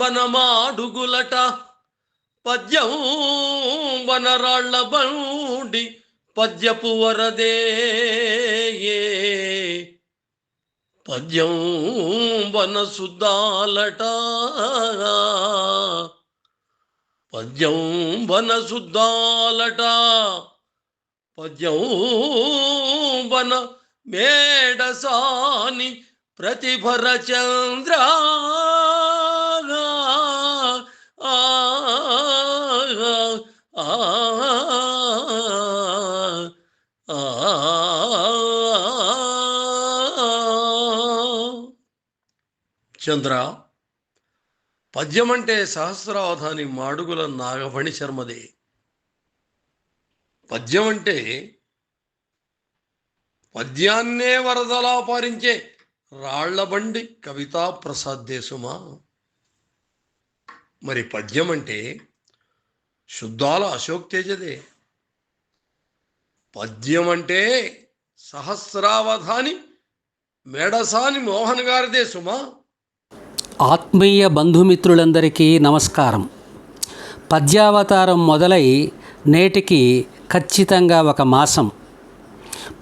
పద్యంబనమాడుగులట వనమాడుగులట బండి పద్యపు వరదే ఏ పద్యం వనసుద్దాలట పద్యం వనసుద్దాలట పద్యం వన మేడసాని ప్రతిభర చంద్ర ఆ, ఆ, చంద్ర పద్యం అంటే సహస్రావధాని మాడుగుల నాగఫణి శర్మదే. పద్యం అంటే పద్యాన్నే వరదలా పారించే రాళ్ళబండి కవితా ప్రసాద్ దేశమా. మరి పద్యం అంటే శుద్ధాల అశోక్ తేజదే. పద్యం అంటే సహస్రావధాని మేడసాని మోహన్ గారిదే సుమా. ఆత్మీయ బంధుమిత్రులందరికీ నమస్కారం. పద్యావతారం మొదలై నేటికి ఖచ్చితంగా ఒక మాసం.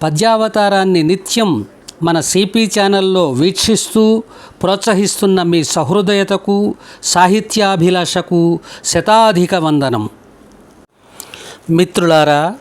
పద్యావతారాన్ని నిత్యం మన సిపి ఛానల్లో వీక్షిస్తూ ప్రోత్సహిస్తున్న మీ సహృదయతకు సాహిత్యాభిలాషకు శతాధిక వందనం. మిత్రులారా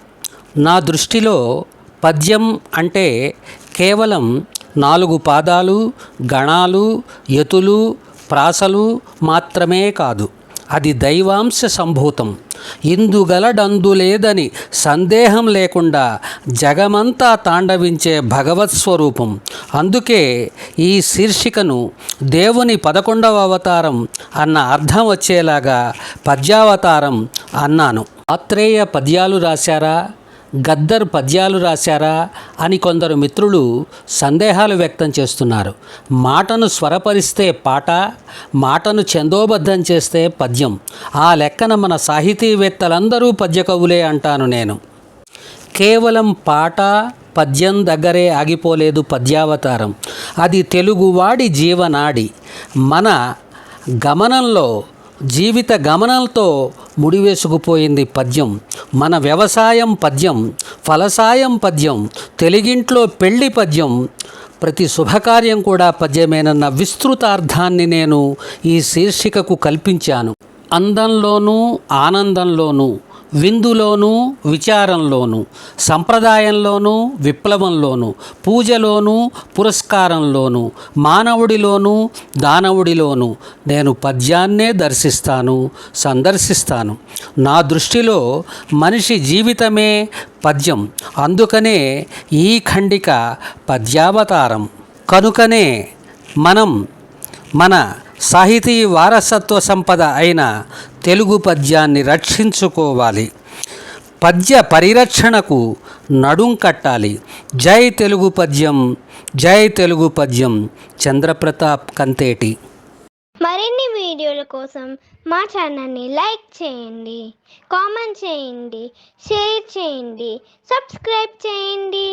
నా దృష్టిలో పద్యం అంటే కేవలం నాలుగు పాదాలు గణాలు యతులు ప్రాసలు మాత్రమే కాదు అది దైవాంశ సంభూతం. ఇందుగలడందులేదని సందేహం లేకుండా జగమంతా తాండవించే భగవత్ స్వరూపం. అందుకే ఈ శీర్షికను దేవుని పదకొండవ అవతారం అన్న అర్థం వచ్చేలాగా పద్యావతారం అన్నాను. ఆత్రేయ పద్యాలు రాశారా? గద్దర్ పద్యాలు రాశారా అని కొందరు మిత్రులు సందేహాలు వ్యక్తం చేస్తున్నారు. మాటను స్వరపరిస్తే పాట మాటను చందోబద్ధం చేస్తే పద్యం. ఆ లెక్కన మన సాహితీవేత్తలందరూ పద్యకవులే అంటాను నేను. కేవలం పాట పద్యం దగ్గరే ఆగిపోలేదు పద్యావతారం. అది తెలుగువాడి జీవనాడి. మన గమనంలో జీవిత గమనంతో ముడివేసుకుపోయింది పద్యం. మన వ్యవసాయం పద్యం ఫలసాయం పద్యం తెలుగింట్లో పెళ్ళి పద్యం. ప్రతి శుభకార్యం కూడా పద్యమేనన్న విస్తృతార్థాన్ని నేను ఈ శీర్షికకు కల్పించాను. అందంలోనూ ఆనందంలోనూ విందులోనూ విచారంలోనూ సంప్రదాయంలోనూ విప్లవంలోనూ పూజలోనూ పురస్కారంలోనూ మానవుడిలోనూ దానవుడిలోనూ నేను పద్యాన్నే దర్శిస్తాను సందర్శిస్తాను. నా దృష్టిలో మనిషి జీవితమే పద్యం అందుకనే ఈ ఖండిక పద్యావతారం. కనుకనే మనం మన సాహితీ వారసత్వ సంపద అయిన తెలుగు పద్యాన్ని రక్షించుకోవాలి. పద్య పరిరక్షణకు నడుం కట్టాలి. జై తెలుగు పద్యం జై తెలుగు పద్యం చంద్రప్రతాప్ కంతేటి. మరిన్ని వీడియోల కోసం మా ఛానల్ని లైక్ చేయండి కామెంట్ చేయండి షేర్ చేయండి సబ్స్క్రైబ్ చేయండి.